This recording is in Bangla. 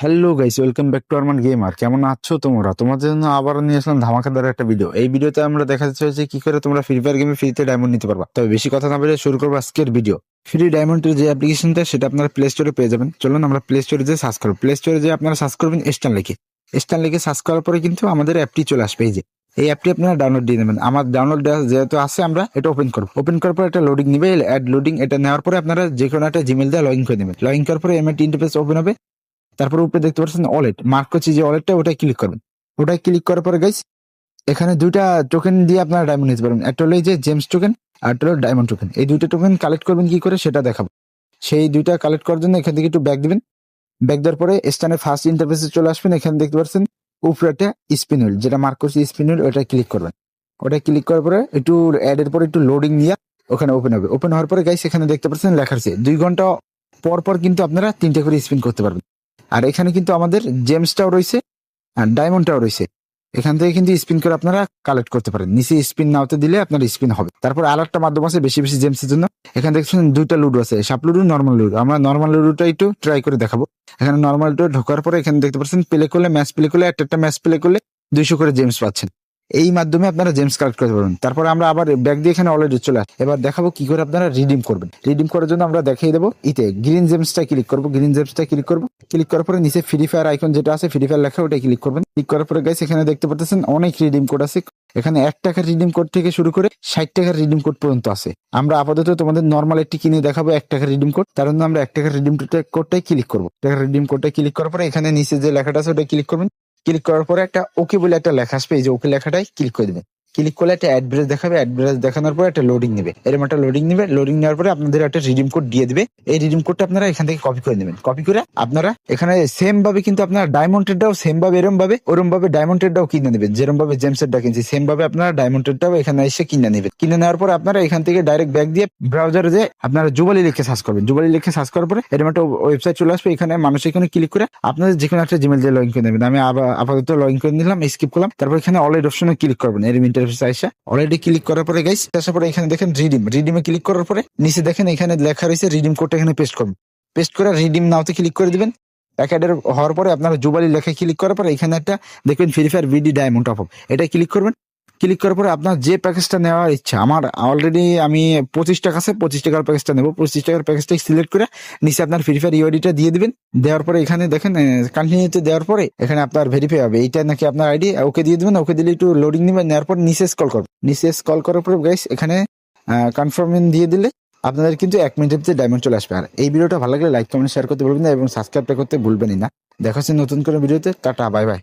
Hello guys welcome back to Arman gamer কেমন আছো তোমরা? তোমাদের জন্য আবার নিয়ে আসলাম ধামাকাদার একটা ভিডিও এই ভিডিওতে আমরা দেখাতে চাইছি কি করে তোমরা ফ্রি ফায়ার গেমে ফ্রিতে ডায়মন্ড নিতে পারবা। তবে বেশি কথা না বলে শুরু করব আজকের ভিডিও ফ্রি ডায়মন্ডের যে অ্যাপ্লিকেশনটা সেটা আপনারা প্লে স্টোরে পেয়ে যাবেন। চলুন আমরা প্লে স্টোরে যে সার্চ করব। প্লে স্টোরে যে আপনারা সার্চ করবেন স্টান লিখে স্টান লিখে সার্চ করার পরে কিন্তু আমাদের অ্যাপটি চলে আসবে। এই যে, এই অ্যাপটি আপনারা ডাউনলোড দিয়ে নেবেন। আমার ডাউনলোড যেহেতু আছে, আমরা এটা ওপেন করব। ওপেন করার পর এটা লোডিং নিবে। অ্যাড লোডিং এটা নেওয়ার পরে আপনারা যে কোনো একটা জিমেল দিয়ে লগ ইন করে নেবেন। লগ ইন করার পরে এম এমএটি ইন্টারফেস ওপেন হবে। তারপর উপরে দেখতে পাচ্ছেন ওয়ালেট মার্ক করছি যে ওয়ালেটটা ওটাই ক্লিক করবেন। ওটাই ক্লিক করার পরে গাইস এখানে দুইটা টোকেন দিয়ে আপনারা ডায়মন্ড নিতে পারবেন। একটা হলো এই যে জেমস টোকেন আর একটা হলো ডায়মন্ড টোকেন এই দুইটা টোকেন কালেক্ট করবেন কি করে, সেটা দেখাবো। সেই দুইটা কালেক্ট করার জন্য এখান থেকে একটু ব্যাক দিবেন। ব্যাক দেওয়ার পরে স্ট্যান্ডের ফার্স্ট ইন্টারফেসে চলে আসবেন। এখানে দেখতে পাচ্ছেন, উপরে একটা স্পিন হুইল যেটা মার্ক করছি স্পিন হুইল ওটা ক্লিক করবেন। ওটা ক্লিক করার পরে একটু অ্যাড এর পরে একটু লোডিং নিয়ে ওখানে ওপেন হবে। ওপেন হওয়ার পরে গাইস এখানে দেখতে পাচ্ছেন লেখা আছে, দুই ঘণ্টা পর পর কিন্তু আপনারা তিনটা করে স্পিন করতে পারবেন। আর এখানে কিন্তু আমাদের জেমসটাও রয়েছে আর ডায়মন্ডটাও রয়েছে। এখান থেকে কিন্তু স্পিন করে আপনারা কালেক্ট করতে পারেন। নিচে স্পিন নাওতে দিলে আপনার স্পিন হবে। তারপর আর একটা মাধ্যম আছে বেশি বেশি জেমসের জন্য। এখানে দেখছেন দুইটা লুডো আছে। সাপ লুডো নর্মাল লুডো। আমরা নর্মাল লুডোটা একটু ট্রাই করে দেখাবো। এখানে নর্মাল লুডো ঢোকার পরে এখানে দেখতে পাচ্ছেন প্লে করলে ম্যাচ প্লে করলে একটা একটা ম্যাচ প্লে করলে দুইশো করে জেমস পাচ্ছেন। এই মাধ্যমে আপনারা জেমস কালেক্ট করতে পারবেন। তারপরে আমরা আবার ব্যাগ দিয়ে এখানে অলরেডি চলে আসি। এবার দেখাবো কি করে আপনারা রিডিম করবেন। রিডিম করার জন্য আমরা দেখিয়ে দেবো, ইতে গ্রিন জেমসটা ক্লিক করব গ্রিন জেমসটা ক্লিক করব। ক্লিক করার পরে নিচে ফ্রি ফায়ার আইকন যেটা আছে ফ্রি ফায়ার লেখা ওটা ক্লিক করবেন। ক্লিক করার পরে গাইস এখানে দেখতে পাচ্ছেন অনেক রিডিম কোড আছে। এখানে এক টাকার রিডিম কোড থেকে শুরু করে ষাট টাকার রিডিম কোড পর্যন্ত আছে। আমরা আপাতত তোমাদের নর্মাল একটি কিনে দেখাবো এক টাকার রিডিম কোড তার জন্য আমরা এক টাকার রিডিম কোডটাই ক্লিক করব। টাকার রিডিম কোডটা ক্লিক করার পরে এখানে নিচে যে লেখাটা আছে ওটা ক্লিক করবেন। ক্লিক করার পরে একটা ওকে বলে একটা লেখা আসবে, এই যে ওকে লেখাটাই ক্লিক করে দেবেন। ক্লিক করলে একটা অ্যাড্রেস দেখাবে অ্যাড্রেস দেখানোর পরে একটা লোডিং নেবে। এরকম একটা লোডিং নেবে লোডিং নেওয়ার পরে আপনাদের একটা রিডিম কোড দিয়ে দিবে। এই রিডিম কোডটা আপনারা এখান থেকে কপি করে নেবেন। কপি করে আপনারা এখানে সেম ভাবে কিন্তু আপনারা ডায়মন্ডেরটাও সেম ভাবে এরম ভাবে ওরম ভাবে ডায়মন্ডেরটাও কিনে নেবেন। যেরকম ভাবে জেমসেরটা কিনছি সেম ভাবে আপনারা ডায়মন্ডেরটাও এখানে এসে কিনে নেবেন। কিনে নেওয়ার পরে আপনারা এখান থেকে ডাইরেক্ট ব্যাগ দিয়ে ব্রাউজারে যে আপনারা যুবালি লিখে সার্চ করবেন। যুবালি লিখে সার্চ করার পরে এরকম একটা ওয়েবসাইট চলে আসবে। এখানে মানুষ এখানে ক্লিক করে আপনাদের যে কোনো একটা জিমেল দিয়ে লগ ইন করে নেবেন। আমি আপাতত লগ ইন করে নিলাম স্কিপ করলাম। তারপর এখানে অলরেডি অপশনে ক্লিক করবেন। এর ইন্টারফেস আইসা। অলরেডি ক্লিক করার পরে গাইস আসার পরে এখানে দেখেন রিডিম রিডিমে ক্লিক করার পরে নিচে দেখেন এখানে লেখা রয়েছে রিডিম কোডটা এখানে পেস্ট করবেন পেস্ট করে রিডিম নাওতে ক্লিক করে দিবেন। প্যাকেটের হওয়ার পরে আপনারা জুবালি লেখা ক্লিক করার পরে এখানে একটা দেখবেন ফ্রি ফায়ার ভিডি ডায়মন্ড অফ এটা ক্লিক করবেন। ক্লিক করার পরে আপনার যে প্যাকেজটা নেওয়ার ইচ্ছা, আমার অলরেডি আমি পঁচিশ টাকা আছে, পঁচিশ টাকার প্যাকেজটা নেব। পঁচিশ টাকার প্যাকেজটা সিলেক্ট করে নিচে আপনার ফ্রি ফায়ার ইউআইডিটা দিয়ে দিবেন। দেওয়ার পরে এখানে দেখেন কন্টিনিউতে দেওয়ার পরে এখানে আপনার ভেরিফাই হবে। এইটা নাকি আপনার আইডি ওকে দিয়ে দিবেন, ওকে দিলে একটু লোডিং নেবেন নেওয়ার পর নিচে স্কল করবেন। নিচে স্কল করার পরে গাইস এখানে কনফার্ম দিয়ে দিলে আপনাদের কিন্তু এক মিনিটের ভিতরে ডায়মন্ড চলে আসবে। আর এই ভিডিওটা ভালো লাগলে লাইক কমেন্ট শেয়ার করতে ভুলবেন না এবং সাবস্ক্রাইবটা করতে ভুলবেনই না। দেখা হচ্ছে নতুন করে ভিডিওতে, টাটা বাই বাই